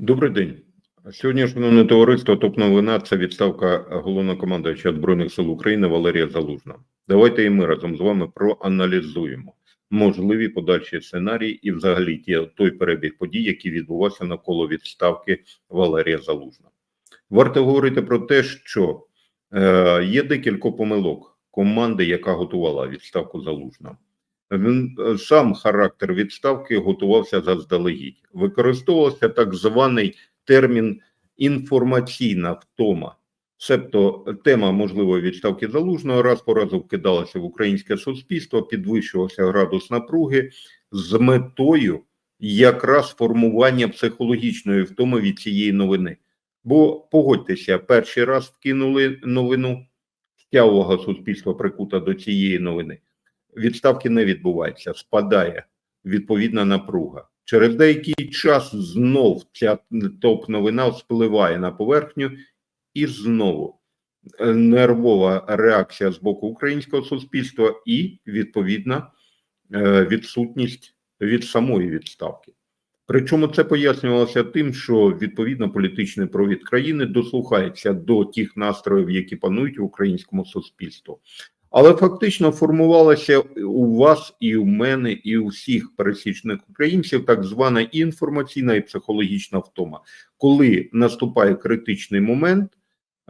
Добрий день. Сьогодні, шановне товариство, топ новина це відставка головнокомандуюча Збройних сил України Валерія Залужна. Давайте і ми разом з вами проаналізуємо можливі подальші сценарії і взагалі ті, той перебіг подій, які відбувався навколо відставки Валерія Залужна. Варто говорити про те, що е, є декілька помилок команди, яка готувала відставку Залужна. Він е, сам характер відставки готувався заздалегідь. Використовувався так званий термін інформаційна втома. Себто тема можливої відставки залужного раз по разу вкидалася в українське суспільство, підвищувався градус напруги з метою якраз формування психологічної втоми від цієї новини. Бо погодьтеся, перший раз вкинули новину, увага суспільства прикута до цієї новини. Відставки не відбувається, спадає відповідна напруга. Через деякий час знов ця топ-новина вспливає на поверхню, і знову е, нервова реакція з боку українського суспільства і відповідна е, відсутність від самої відставки. Причому це пояснювалося тим, що відповідно політичний провід країни дослухається до тих настроїв, які панують в українському суспільству. Але фактично формувалася у вас, і у мене, і у всіх пересічних українців так звана інформаційна і психологічна втома, коли наступає критичний момент,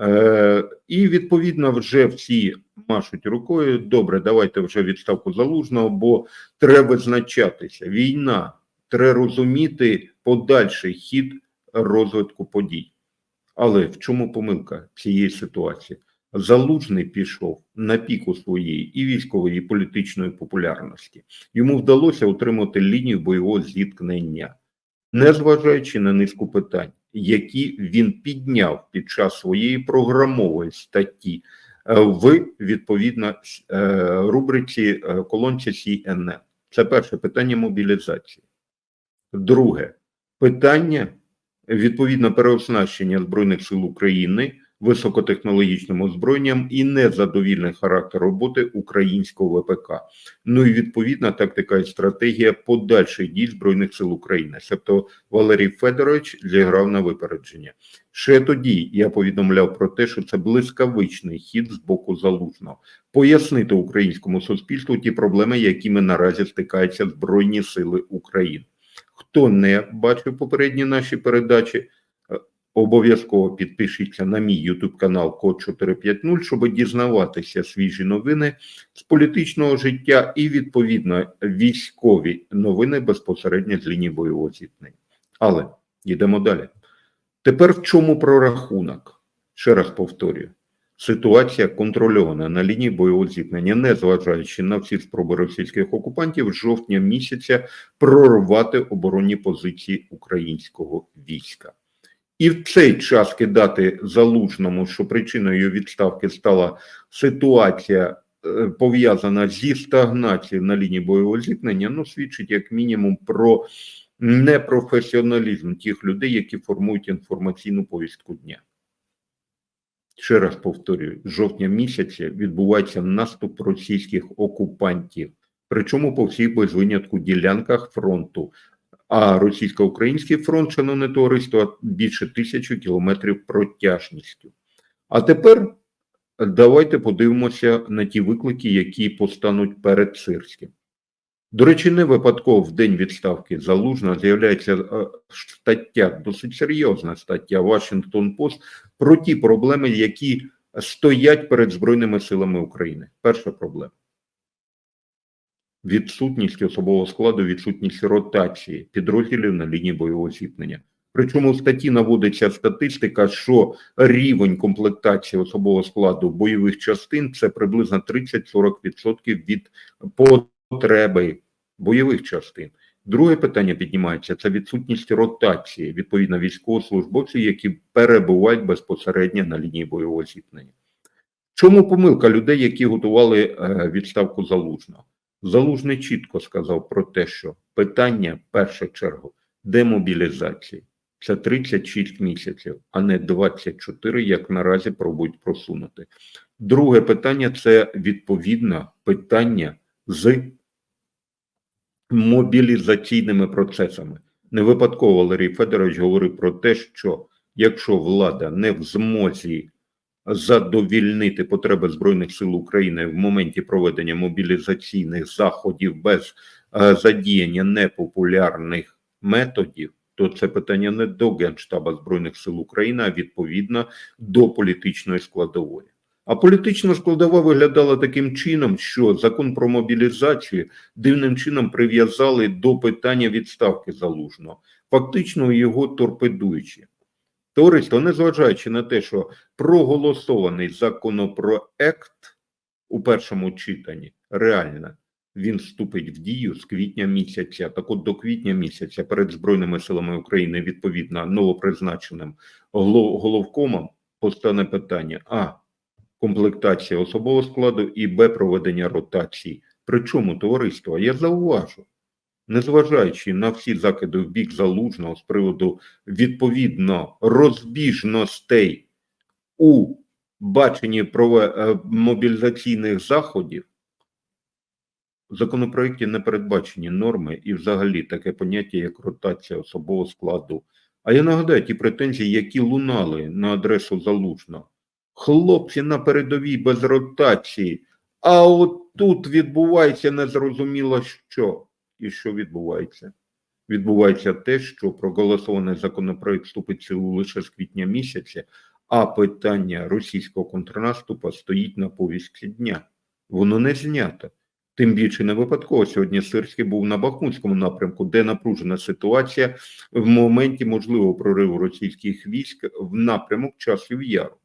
е, і відповідно вже всі машуть рукою. Добре, давайте вже відставку залужного, бо треба визначатися. Війна, треба розуміти подальший хід розвитку подій. Але в чому помилка цієї ситуації? Залужний пішов на піку своєї і військової, і політичної популярності. Йому вдалося утримати лінію бойового зіткнення, незважаючи на низку питань, які він підняв під час своєї програмової статті е, в відповідно е, рубриці е, колонці CNN. Це перше питання мобілізації. Друге питання відповідно переоснащення Збройних сил України високотехнологічним озброєнням і незадовільний характер роботи українського ВПК. Ну і відповідна тактика і стратегія подальших дій збройних сил України. Тобто Валерій Федорович зіграв на випередження. Ще тоді я повідомляв про те, що це блискавичний хід з боку залужного пояснити українському суспільству ті проблеми, якими наразі стикаються збройні сили України. Хто не бачив попередні наші передачі, Обов'язково підпишіться на мій YouTube канал Код 450, щоб дізнаватися свіжі новини з політичного життя і відповідно військові новини безпосередньо з лінії бойового зіткнення. Але йдемо далі. Тепер в чому прорахунок? Ще раз повторюю: ситуація контрольована на лінії бойового зіткнення, незважаючи на всі спроби російських окупантів з жовтня місяця прорвати оборонні позиції українського війська. І в цей час кидати залужному, що причиною відставки стала ситуація е, пов'язана зі стагнацією на лінії бойового зіткнення, ну свідчить як мінімум про непрофесіоналізм тих людей, які формують інформаційну повістку дня. Ще раз повторюю, з жовтня місяця відбувається наступ російських окупантів, причому по всіх без винятку ділянках фронту а російсько-український фронт, шановне товариство, більше тисячі кілометрів протяжністю. А тепер давайте подивимося на ті виклики, які постануть перед Сирським. До речі, не випадково в день відставки залужна з'являється е, стаття, досить серйозна стаття Washington Post про ті проблеми, які стоять перед Збройними силами України. Перша проблема відсутність особового складу, відсутність ротації підрозділів на лінії бойового зіткнення. Причому в статті наводиться статистика, що рівень комплектації особового складу бойових частин це приблизно 30-40% від потреби бойових частин. Друге питання піднімається це відсутність ротації відповідно військовослужбовців, які перебувають безпосередньо на лінії бойового зіткнення. Чому помилка людей, які готували е, відставку залужного? Залужний чітко сказав про те, що питання в першу чергу демобілізації це 36 місяців, а не 24, як наразі пробують просунути. Друге питання це відповідно питання з мобілізаційними процесами. Не випадково Валерій Федорович говорив про те, що якщо влада не в змозі задовільнити потреби Збройних сил України в моменті проведення мобілізаційних заходів без е, задіяння непопулярних методів, то це питання не до Генштаба Збройних сил України, а відповідно до політичної складової. А політична складова виглядала таким чином, що закон про мобілізацію дивним чином прив'язали до питання відставки залужного, фактично його торпедуючи. Товариство, незважаючи на те, що проголосований законопроект у першому читанні реально він вступить в дію з квітня місяця. Так от до квітня місяця перед Збройними силами України, відповідно новопризначеним голов- головкомом, постане питання: а комплектація особового складу і Б проведення ротації. Причому товариство, я зауважу, незважаючи на всі закиди в бік залужного з приводу відповідно розбіжностей у баченні е, мобілізаційних заходів, в законопроекті не передбачені норми і взагалі таке поняття, як ротація особового складу. А я нагадаю ті претензії, які лунали на адресу залужного. Хлопці на передовій без ротації, а от тут відбувається незрозуміло що. І що відбувається? Відбувається те, що проголосований законопроект вступить в силу лише з квітня місяця, а питання російського контрнаступу стоїть на повістці дня. Воно не знято. Тим більше не випадково сьогодні Сирський був на Бахмутському напрямку, де напружена ситуація в моменті можливого прориву російських військ в напрямок часів яру.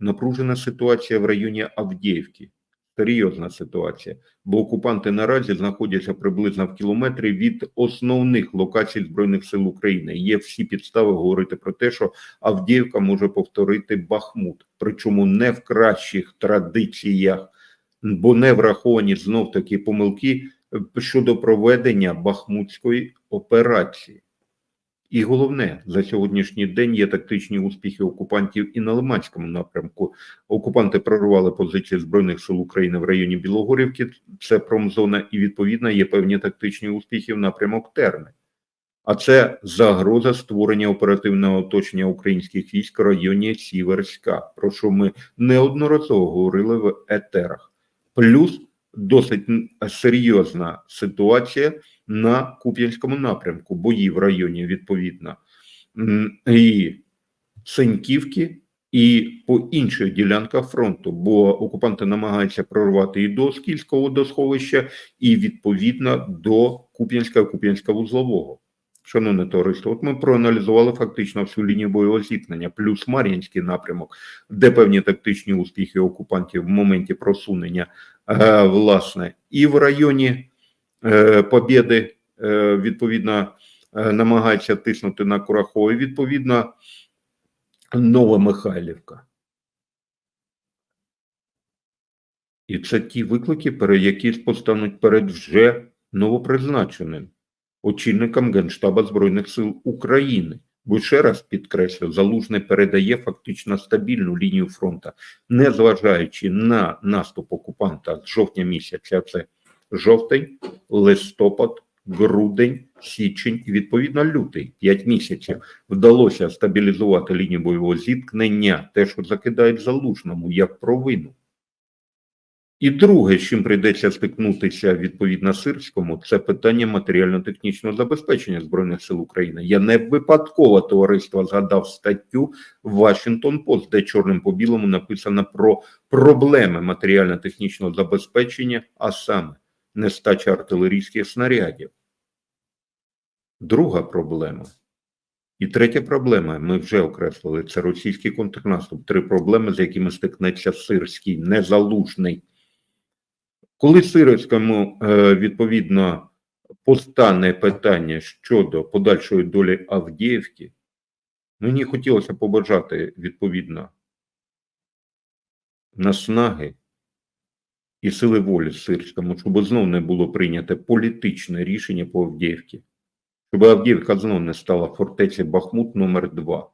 Напружена ситуація в районі Авдіївки. Серйозна ситуація, бо окупанти наразі знаходяться приблизно в кілометрі від основних локацій Збройних сил України. Є всі підстави говорити про те, що Авдіївка може повторити Бахмут, причому не в кращих традиціях, бо не враховані знов таки помилки е, щодо проведення Бахмутської операції. І головне, за сьогоднішній день є тактичні успіхи окупантів і на Лиманському напрямку. Окупанти прорвали позиції Збройних сил України в районі Білогорівки, це промзона, і відповідно є певні тактичні успіхи в напрямок Терни. А це загроза створення оперативного оточення українських військ в районі Сіверська, про що ми неодноразово говорили в етерах. Плюс досить серйозна ситуація на Куп'янському напрямку, бої в районі відповідно і Синьківки, і по інших ділянках фронту, бо окупанти намагаються прорвати і до Скільського водосховища, і відповідно до Куп'янська Куп'янська вузлового. Шановне товариство, от ми проаналізували фактично всю лінію бойового зіткнення, плюс Мар'їнський напрямок, де певні тактичні успіхи окупантів в моменті просунення, е, власне, і в районі Побєди, е, відповідно, е, намагаються тиснути на Курахові, відповідно, Новомихайлівка. І це ті виклики, перед які постануть перед вже новопризначеним очільником Генштаба Збройних сил України. Бо ще раз підкреслю, Залужний передає фактично стабільну лінію фронту, незважаючи на наступ окупанта з жовтня місяця. Це жовтень, листопад, грудень, січень і відповідно лютий. П'ять місяців вдалося стабілізувати лінію бойового зіткнення, те, що закидають залужному як провину. І друге, з чим прийдеться стикнутися відповідно Сирському, це питання матеріально-технічного забезпечення Збройних сил України. Я не випадково товариство згадав статтю Washington Post, де чорним по білому написано про проблеми матеріально-технічного забезпечення, а саме нестача артилерійських снарядів. Друга проблема. І третя проблема, ми вже окреслили, це російський контрнаступ. Три проблеми, з якими стикнеться Сирський, незалужний. Коли Сирському е, відповідно постане питання щодо подальшої долі Авдіївки, мені хотілося побажати відповідно наснаги і сили волі Сирському, щоб знов не було прийнято політичне рішення по Авдіївці, щоб Авдіївка знов не стала фортеці Бахмут номер 2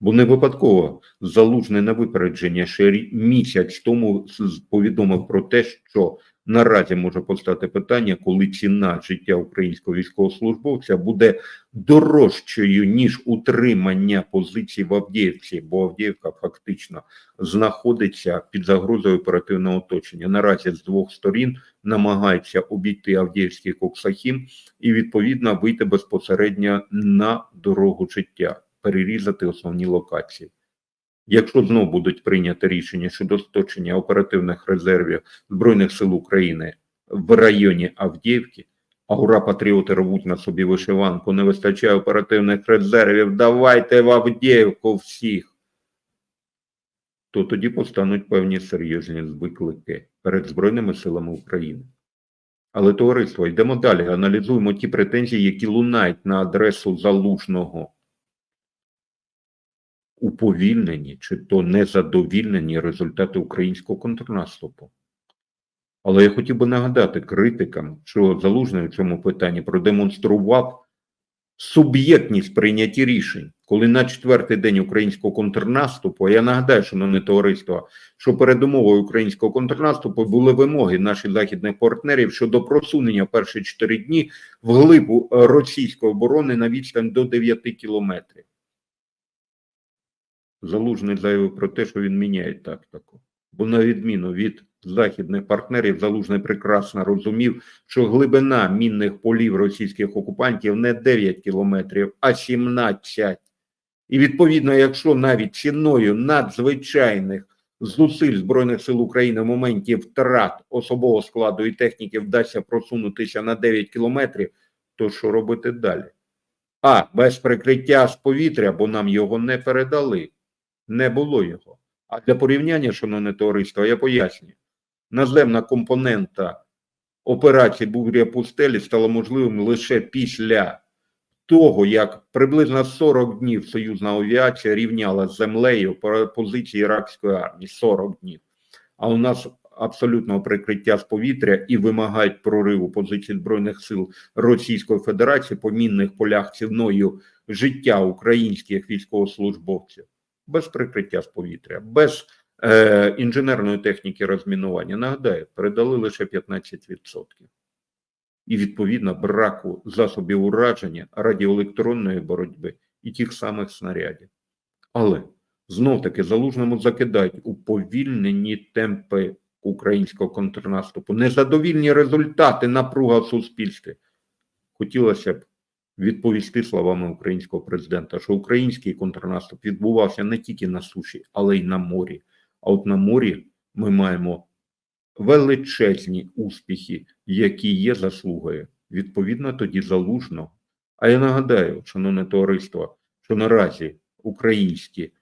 Бо не випадково залужний на випередження ще місяць тому повідомив про те, що наразі може постати питання, коли ціна життя українського військовослужбовця буде дорожчою ніж утримання позицій в Авдіївці, бо Авдіївка фактично знаходиться під загрозою оперативного оточення. Наразі з двох сторін намагається обійти Авдіївський Коксахім і відповідно вийти безпосередньо на дорогу життя, перерізати основні локації. Якщо знов будуть прийняти рішення щодо сточення оперативних резервів Збройних сил України в районі Авдіївки, а ура патріоти рвуть на собі вишиванку, не вистачає оперативних резервів, давайте в Авдіївку всіх, то тоді постануть певні серйозні виклики перед Збройними силами України. Але товариство, йдемо далі, аналізуємо ті претензії, які лунають на адресу залужного уповільнені чи то незадовільнені результати українського контрнаступу. Але я хотів би нагадати критикам, що Залужний в цьому питанні продемонстрував суб'єктність прийняття рішень, коли на четвертий день українського контрнаступу, а я нагадаю, шановне товариство, що передумовою українського контрнаступу були вимоги наших західних партнерів щодо просунення перші чотири дні вглиб е, російської оборони на відстань до 9 кілометрів. Залужний заявив про те, що він міняє тактику. Бо на відміну від західних партнерів, Залужний прекрасно розумів, що глибина мінних полів російських окупантів не 9 кілометрів, а 17. І відповідно, якщо навіть ціною надзвичайних зусиль Збройних сил України в моменті втрат особового складу і техніки вдасться просунутися на 9 кілометрів, то що робити далі? А, без прикриття з повітря, бо нам його не передали не було його. А для порівняння, шановне товариство, я пояснюю, наземна компонента операції Буря пустелі стала можливим лише після того, як приблизно 40 днів союзна авіація рівняла з землею позиції іракської армії 40 днів. А у нас абсолютного прикриття з повітря і вимагають прориву позицій збройних сил Російської Федерації по мінних полях ціною життя українських військовослужбовців без прикриття з повітря, без е, інженерної техніки розмінування. Нагадаю, передали лише 15%. І відповідно браку засобів ураження радіоелектронної боротьби і тих самих снарядів. Але знов таки залужному закидають уповільнені темпи українського контрнаступу, незадовільні результати напруга в суспільстві. Хотілося б відповісти словами українського президента, що український контрнаступ відбувався не тільки на суші, але й на морі. А от на морі ми маємо величезні успіхи, які є заслугою відповідно тоді залужно. А я нагадаю, шановне товариство, що наразі українські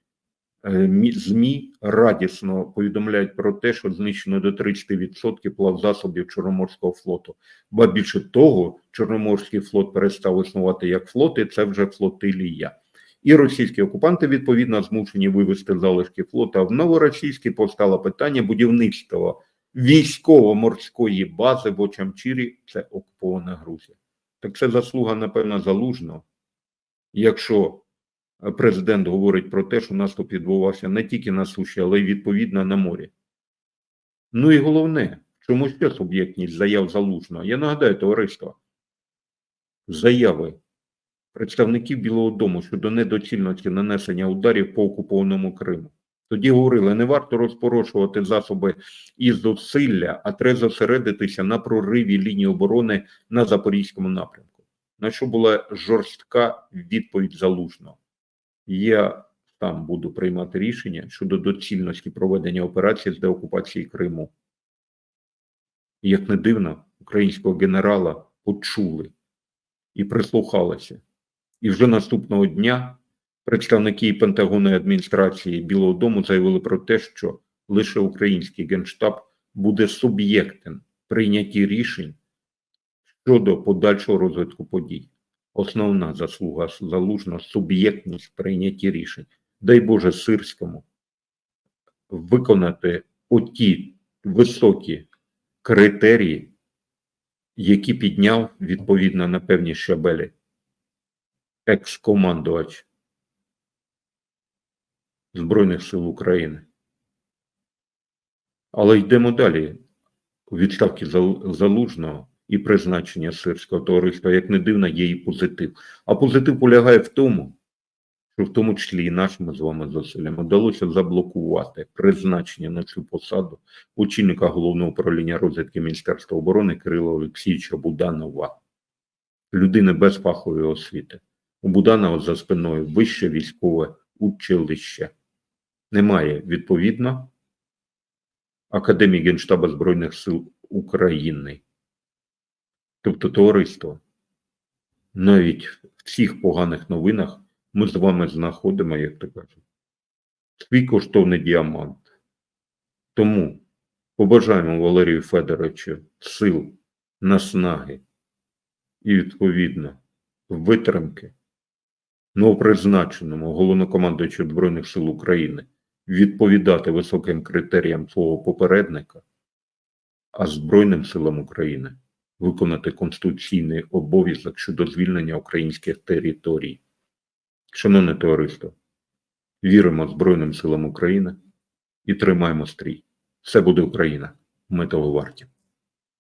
ЗМІ радісно повідомляють про те, що знищено до 30% плавзасобів Чорноморського флоту. Ба більше того, Чорноморський флот перестав існувати як флот, це вже флотилія. І російські окупанти відповідно змушені вивести залишки флота. В новоросійській постало питання будівництва військово-морської бази в Очамчирі, це окупована Грузія. Так це заслуга, напевно, залужного. Якщо е, президент говорить про те, що наступ відбувався не тільки на суші, але й відповідно на морі. Ну і головне, чому ще суб'єктність заяв залужного? Я нагадаю, товариство, заяви представників Білого Дому щодо недоцільності нанесення ударів по окупованому Криму. Тоді говорили, не варто розпорошувати засоби і зусилля, а треба зосередитися на прориві лінії оборони на Запорізькому напрямку. На що була жорстка відповідь залужного. Я там буду приймати рішення щодо доцільності проведення операції з деокупації Криму. Як не дивно, українського генерала почули і прислухалися. І вже наступного дня представники Пентагонної адміністрації Білого Дому заявили про те, що лише український генштаб буде суб'єктом прийняті рішень щодо подальшого розвитку подій. Основна заслуга залужна суб'єктність прийняті рішень. Дай Боже Сирському виконати оті високі критерії, які підняв відповідно на певні щабелі екс-командувач Збройних сил України. Але йдемо далі. У відставці Залужного і призначення сирського товариства, як не дивно, є і позитив. А позитив полягає в тому, що в тому числі і нашими з вами зусиллями вдалося заблокувати призначення на цю посаду очільника головного управління розвідки Міністерства оборони Кирила Олексійовича Буданова, людини без фахової освіти. У Буданова за спиною вище військове училище. Немає відповідно Академії Генштаба Збройних сил України. Тобто товариство. Навіть в цих поганих новинах ми з вами знаходимо, як то кажуть, свій коштовний діамант. Тому побажаємо Валерію Федоровичу сил, наснаги і, відповідно, витримки новопризначеному головнокомандуючу Збройних сил України відповідати високим критеріям свого попередника, а Збройним силам України виконати конституційний обов'язок щодо звільнення українських територій. Шановне товариство, віримо Збройним силам України і тримаємо стрій. Все буде Україна. Ми того варті.